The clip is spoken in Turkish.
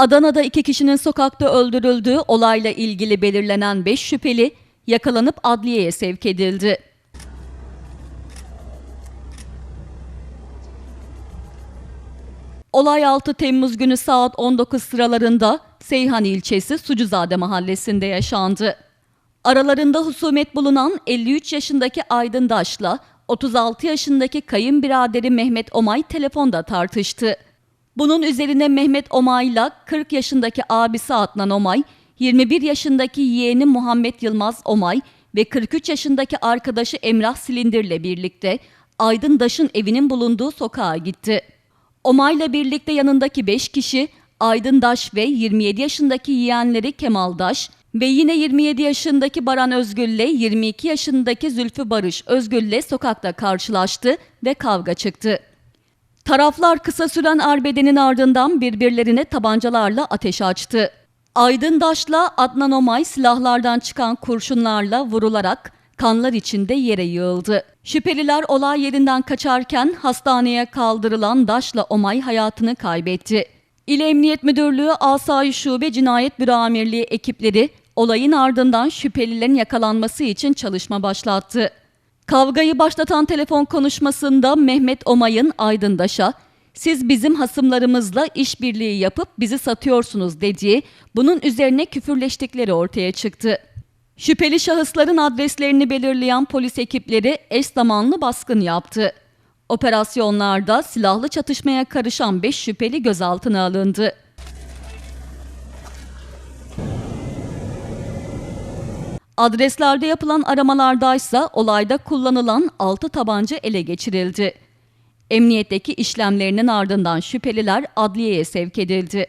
Adana'da iki kişinin sokakta öldürüldüğü olayla ilgili belirlenen 5 şüpheli yakalanıp adliyeye sevk edildi. Olay 6 Temmuz günü saat 19 sıralarında Seyhan ilçesi Sucuzade mahallesinde yaşandı. Aralarında husumet bulunan 53 yaşındaki Aydın Daş'la 36 yaşındaki kayınbiraderi Mehmet Omay telefonda tartıştı. Bunun üzerine Mehmet Omay'la 40 yaşındaki abisi Adnan Omay, 21 yaşındaki yeğeni Muhammed Yılmaz Omay ve 43 yaşındaki arkadaşı Emrah Silindir'le birlikte Aydın Daş'ın evinin bulunduğu sokağa gitti. Omay'la birlikte yanındaki 5 kişi Aydın Daş ve 27 yaşındaki yeğenleri Kemal Daş ve yine 27 yaşındaki Baran Özgül'le 22 yaşındaki Zülfü Barış Özgül'le sokakta karşılaştı ve kavga çıktı. Taraflar kısa süren arbedenin ardından birbirlerine tabancalarla ateş açtı. Aydın Daş'la Adnan Omay silahlardan çıkan kurşunlarla vurularak kanlar içinde yere yığıldı. Şüpheliler olay yerinden kaçarken hastaneye kaldırılan Daş'la Omay hayatını kaybetti. İl Emniyet Müdürlüğü Asayiş Şube Cinayet Büro Amirliği ekipleri olayın ardından şüphelilerin yakalanması için çalışma başlattı. Kavgayı başlatan telefon konuşmasında Mehmet Omay'ın Aydındaş'a siz bizim hasımlarımızla işbirliği yapıp bizi satıyorsunuz dediği, bunun üzerine küfürleştikleri ortaya çıktı. Şüpheli şahısların adreslerini belirleyen polis ekipleri eş zamanlı baskın yaptı. Operasyonlarda silahlı çatışmaya karışan 5 şüpheli gözaltına alındı. Adreslerde yapılan aramalardaysa olayda kullanılan 6 tabanca ele geçirildi. Emniyetteki işlemlerinin ardından şüpheliler adliyeye sevk edildi.